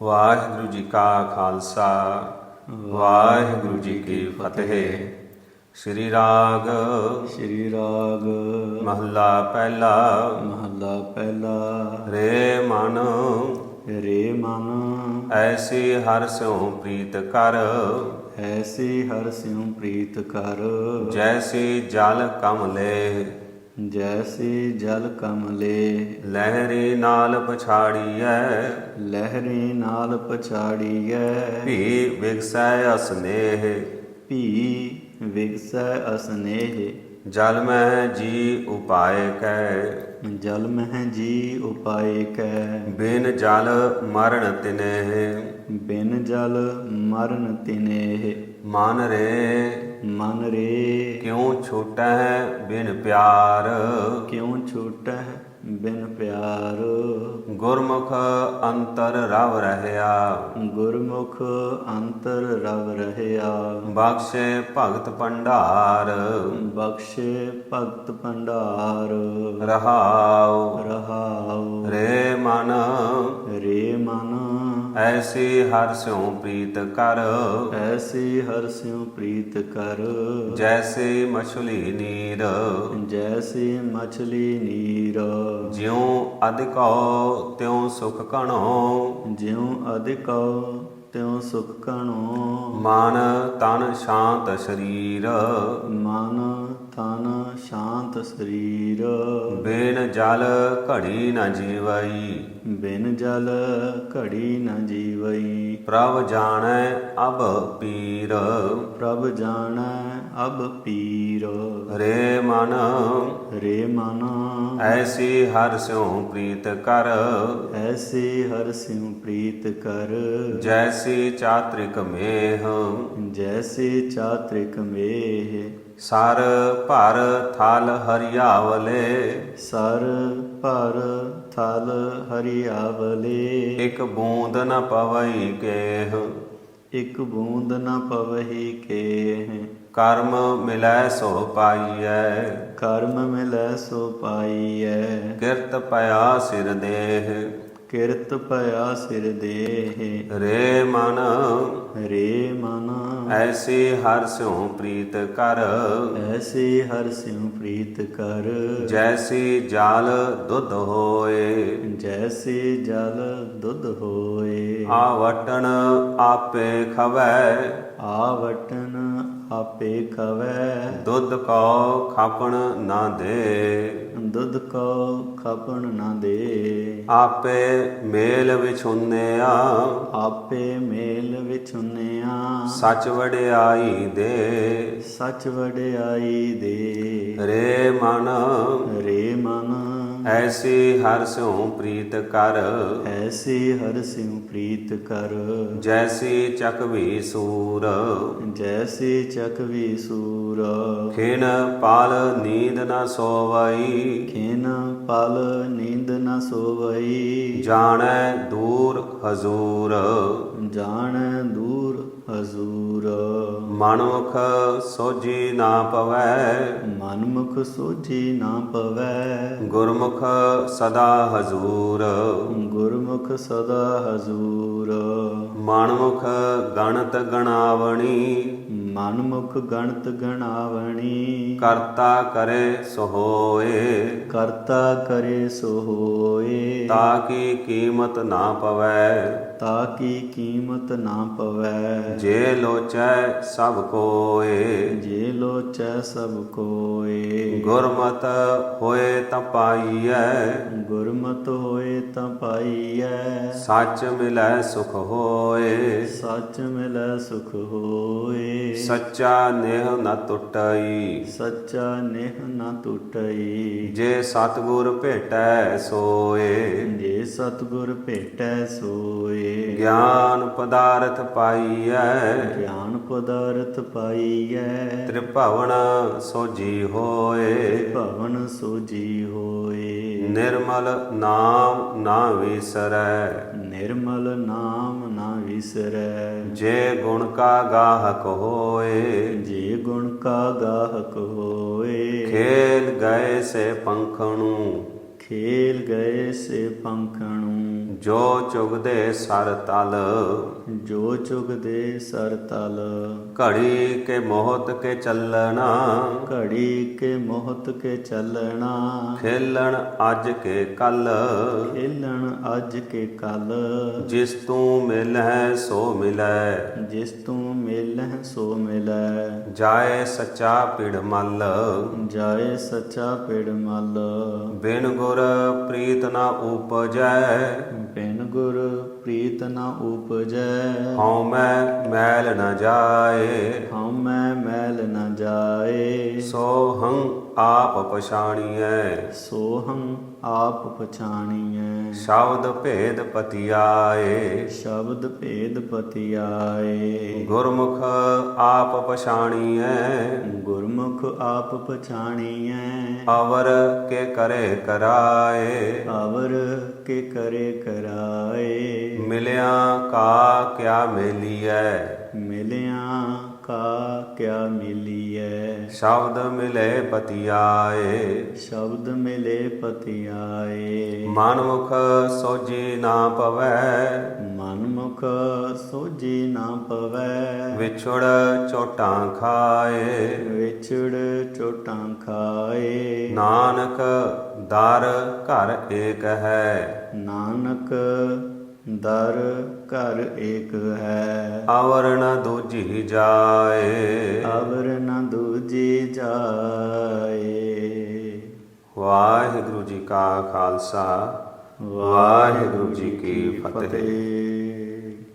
ਵਾਹਿਗੁਰੂ ਜੀ ਕਾ ਖਾਲਸਾ ਵਾਹਿਗੁਰੂ ਜੀ ਕੀ ਫਤਿਹ। ਸ੍ਰੀ ਰਾਗ। ਸ਼੍ਰੀ ਰਾਗ। ਮਹੱਲਾ ਪਹਿਲਾ। ਮਹੱਲਾ ਪਹਿਲਾ। ਰੇ ਮਨ। ਰੇ ਮਨ। ਐਸੀ ਹਰਿ ਸਿਉ ਪ੍ਰੀਤ ਕਰ। ਐਸੀ ਹਰ ਸਿਉ ਪ੍ਰੀਤ ਕਰ। ਜੈਸੀ ਜਲ ਕਮਲੇ। ਜੈਸੀ ਜਲ ਕਮਲੇ। ਲਹਿਰੀ ਨਾਲ ਪਛਾੜੀਐ। ਲਹਿਰੀ ਨਾਲ ਪਛਾੜੀਐ। ਭੀ ਵਿਗਸੈ ਅਸਨੇਹ। ਭੀ ਵਿਗਸੈ ਅਸਨੇਹ। ਜਲ ਮਹਿ ਜੀ ਉਪਾਇ ਕੈ। ਜਲ ਮਹਿ ਜੀ ਉਪਾਏ ਕੈ। ਬਿਨ ਜਲ ਮਰਨ ਤਿਨਹਿ। ਬਿਨ ਜਲ ਮਰਨ ਤਿਨੇਹ। ਮਨ ਰੇ। ਮਨ ਰੇ। ਕਿਉ ਛੋਟੈ ਬਿਨ ਪਿਆਰ। ਕਿਉ ਛੋਟਾ ਹੈ ਬਿਨ ਪਿਆਰ। ਗੁਰਮੁਖ ਅੰਤਰ ਰਵ ਰਹਿਆ। ਗੁਰਮੁਖ ਅੰਤਰ ਰਵ ਰਹਿਆ। ਬਖਸ਼ੇ ਭਗਤ ਭੰਡਾਰ। ਬਖਸ਼ੇ ਭਗਤ ਭੰਡਾਰ। ਰਹਾਉ। ਰਹਾਉ। ਰੇ ਮਨ। ਰੇ ਮਨ। ਐਸੀ ਹਰਿ ਸਿਉ ਪ੍ਰੀਤ ਕਰ। ਐਸੀ ਹਰ ਸਿਉ ਪ੍ਰੀਤ ਕਰ। ਜੈਸੇ ਮਛਲੀ ਨੀਰ। ਜੈਸੀ ਮਛਲੀ ਨੀਰ। ਜਿਉ ਅਧਿਕੋ ਤਿਉ ਸੁਖ ਕਣੋ ਜਿਉ ਅਧਿਕਉ ਤਿਉ ਸੁਖ ਕਣੋ ਮਨ ਤਨ ਸ਼ਾਂਤ ਸਰੀਰ। ਮਨ ਤਨ ਸ਼ਾਂਤ ਸਰੀਰ। ਬਿਨ ਜਲ ਘੜੀ ਨ ਜੀਵਈ। ਬਿਨ ਜਲ ਘੜੀ ਨ ਜੀਵਈ। ਪ੍ਰਭ ਜਾਣੈ ਅਬ ਪੀਰ। ਪ੍ਰਭ ਜਾਣੈ ਅਬ ਪੀਰ। ਰੇ ਮਨ। ਰੇ ਮਨ। ਐਸੀ ਹਰਿ ਸਿਉ ਪ੍ਰੀਤ ਕਰ। ਐਸੀ ਹਰ ਸਿਉ ਪ੍ਰੀਤ ਕਰ। ਜੈਸੀ ਚਾਤ੍ਰਿਕ ਮੇਹ। ਜੈਸੀ ਚਾਤ੍ਰਿਕ ਮੇਹ। ਸਰ ਭਰ ਥਲ ਹਰਿਆਵਲੇ। ਸਰ ਭਰ ਥਲ ਹਰਿਆਵਲੇ। ਇਕ ਬੂੰਦ ਨ ਪਵਈ ਕੇਹ। ਇਕ ਬੂੰਦ ਨ ਪਵਹੀ ਕੇ ਕਰਮ ਮਿਲੈ ਸੋ ਪਾਈਐ। ਕਰਮ ਮਿਲੈ ਸੋ ਪਾਈਐ। ਕਿਰਤ ਪਿਆ ਸਿਰ ਦੇਹ। ਕਿਰਤ ਭਇਆ ਸਿਰ ਦੇਹ। ਰੇ ਮਨ। ਰੇ ਮਨ। ਐਸੀ ਹਰਿ ਸਿਉ ਪ੍ਰੀਤ ਕਰ। ਐਸੀ ਹਰ ਸਿਉ ਪ੍ਰੀਤ ਕਰ। ਜੈਸੀ ਜਲ ਦੁੱਧ ਹੋਏ। ਜੈਸੀ ਜਲ ਦੁੱਧ ਹੋਏ। ਆਵਟਣ ਆਪੇ ਖਵੈ। ਆਵਟਨ ਆਪੇ ਖਵੈ। ਦੁੱਧ ਕੋ ਖਾਪਣ ਨਾ ਦੇ। ਦੁੱਧ ਕੋ ਖਪਣ ਨਾ ਦੇ। ਆਪੇ ਮੇਲ ਵਿਛੁੰਨਿਆ ਆਪੇ ਮੇਲ ਵਿਛੁੰਨਿਆ ਸੱਚ ਵਡਿਆਈ ਦੇ। ਸੱਚ ਵਡਿਆਈ ਦੇ। ਰੇ ਮਨ। ਰੇ ਐਸੀ ਹਰਿ ਸਿਉ ਪ੍ਰੀਤ ਕਰ। ਐਸੀ ਹਰ ਸਿਉ ਪ੍ਰੀਤ ਕਰ। ਜੈਸੀ ਚਕਵੀ ਸੂਰ। ਜੈਸੀ ਚਕਵੀ ਸੂਰ। ਖਿਨ ਪਾਲ ਨੀਂਦ ਨ ਸੋਵਈ। ਖੇਨ ਪਲ ਨੀਂਦ ਨ ਸੋਵਈ। ਜਾਣੈ ਦੂਰ ਹਜ਼ੂਰ। ਜਾਣੈ ਦੂਰ ਹਜ਼ੂਰ। ਮਨੁਖ ਸੋਜੀ ਨਾ ਪਵੈ। ਮਨਮੁਖ ਸੋਝੀ ਨਾ ਪਵੈ। ਗੁਰਮੁਖ ਸਦਾ ਹਜ਼ੂਰ। ਗੁਰਮੁਖ ਸਦਾ ਹਜ਼ੂਰ। ਮਨਮੁਖ ਗਣਤ ਗਣਾਵਣੀ। ਮਨਮੁਖ ਗਣਤ ਗਣਾਵਣੀ। ਕਰਤਾ ਕਰੇ ਸੋ ਹੋਏ ਕਰਤਾ ਕਰੇ ਸੋ ਹੋਏ ਤਾ ਕੀ ਕੀਮਤ ਨਾ ਪਵੈ। ਤਾ ਕੀ ਕੀਮਤ ਨਾ ਪਵੈ। ਜੇ ਲੋਚੈ ਸਭ ਕੋਏ। ਜੇ ਲੋਚੈ ਸਭ ਕੋਏ। ਗੁਰਮਤ ਹੋਏ ਤਾਂ ਪਾਈਐ। ਗੁਰਮਤ ਹੋਏ ਤਾਂ ਪਾਈਐ। ਸੱਚ ਮਿਲੈ ਸੁਖ ਹੋਏ। ਸੱਚ ਮਿਲੈ ਸੁਖ ਹੋਏ। ਸੱਚਾ ਨੇਹ ਨ ਟੁੱਟਈ। ਸੱਚਾ ਨੇਹ ਨਾ ਟੁੱਟਈ। ਜੇ ਸਤਿਗੁਰ ਭੇਟੈ ਸੋਏ। ਜੇ ਸਤਗੁਰ ਭੇਟੈ ਸੋਏ। ਗਿਆਨ ਪਦਾਰਥ ਪਾਈਐ। ਗਿਆਨ ਪਦਾਰਥ ਪਾਈਐ। ਤ੍ਰਿਭਵਨ ਸੋਜੀ ਹੋਏ। ਭਵਨ ਸੋਜੀ ਹੋਏ। ਨਿਰਮਲ ਨਾਮ ਨਾ ਵਿਸਰੈ। ਨਿਰਮਲ ਨਾਮ ਨਾ ਵਿਸਰੈ ਜੇ ਗੁਣ ਕਾ ਗਾਹਕ ਹੋਏ ਜੇ ਗੁਣ ਕਾ ਗਾਹਕ ਹੋਏ ਖੇਲ ਗਏ ਸੇ ਪੰਖਣੂ ਖੇਲ ਗਏ ਸੇ ਪੰਖਣੂ। ਜੋ ਚੁਗਦੇ ਸਰ ਤਲ। ਜੋ ਚੁਗਦੇ ਸਰ ਤਲ। ਘੜੀ ਕੇ ਮੋਹਤ ਕੇ ਚੱਲਣਾ। ਘੜੀ ਕੇ ਮੋਹਤ ਕੇ ਚੱਲਣਾ। ਖੇਲਣ ਅੱਜ ਕੇ ਕੱਲ। ਖੇਲਣ ਅੱਜ ਕੇ ਕੱਲ। ਜਿਸ ਤੂੰ ਮਿਲੈ ਸੋ ਮਿਲੈ ਜਿਸ ਤੂੰ ਮਿਲਹਿ ਸੋ ਮਿਲੈ ਜਾਏ ਸੱਚਾ ਪਿੜ ਮਲ। ਜਾਏ ਸੱਚਾ ਪਿੜ ਮਲ। ਬਿਨ ਗੁਰ ਪ੍ਰੀਤ ਨਾ ਉਪਜੈ। ਬਿਨ ਗੁਰ ਪ੍ਰੀਤ ਨ ਉਪਜੈ। ਹਉ ਮੈਂ ਮੈਲ ਨ ਜਾਏ। ਹਉਮੈ ਮੈਲ ਨ ਜਾਏ। ਸੋ ਹੰ ਆਪ ਪਛਾਣੀਐ। ਸੋਹੰ ਆਪ ਪਛਾਣੀਐ। ਸ਼ਬਦ ਭੇਦ ਪਤਿਆਏ। ਸ਼ਬਦ ਭੇਦ ਪਤਿਆਏ। ਗੁਰਮੁਖ ਆਪ ਪਛਾਣੀਐ। ਗੁਰਮੁਖ ਆਪ ਪਛਾਣੀਐ। ਅਵਰ ਕੇ ਕਰੇ ਕਰਾਏ। ਅਵਰ ਕੇ ਕਰੇ ਕਰਾਏ। ਮਿਲਿਆ ਕਾ ਕਿਆ ਮੇਲੀਐ। ਮਿਲਿਆ ਕਾ ਕਿਆ ਮਿਲੀਐ? ਸ਼ਬਦ ਮਿਲੇ ਪਤਿਆਏ। ਸ਼ਬਦ ਮਿਲੇ ਪਤਿਆਏ। ਮਨਮੁਖ ਸੋਜੀ ਨਾ ਪਵੈ। ਮਨਮੁਖ ਸੋਜੀ ਨਾ ਪਵੈ। ਵਿਛੜ ਝੋਟਾਂ ਖਾਏ। ਵਿਛੜ ਚੋਟਾਂ ਖਾਏ। ਨਾਨਕ ਦਰ ਘਰ ਏਕ ਹੈ। ਨਾਨਕ ਦਰ ਘਰ ਏਕ ਹੈ। ਅਵਰ ਨ ਦੂਜੀ ਜਾਏ। ਅਵਰ ਨ ਦੂਜੀ ਜਾਏ। ਵਾਹਿਗੁਰੂ ਜੀ ਕਾ ਖਾਲਸਾ। ਵਾਹਿਗੁਰੂ ਜੀ ਕੀ ਫਤਿਹ। ਫਤਿਹ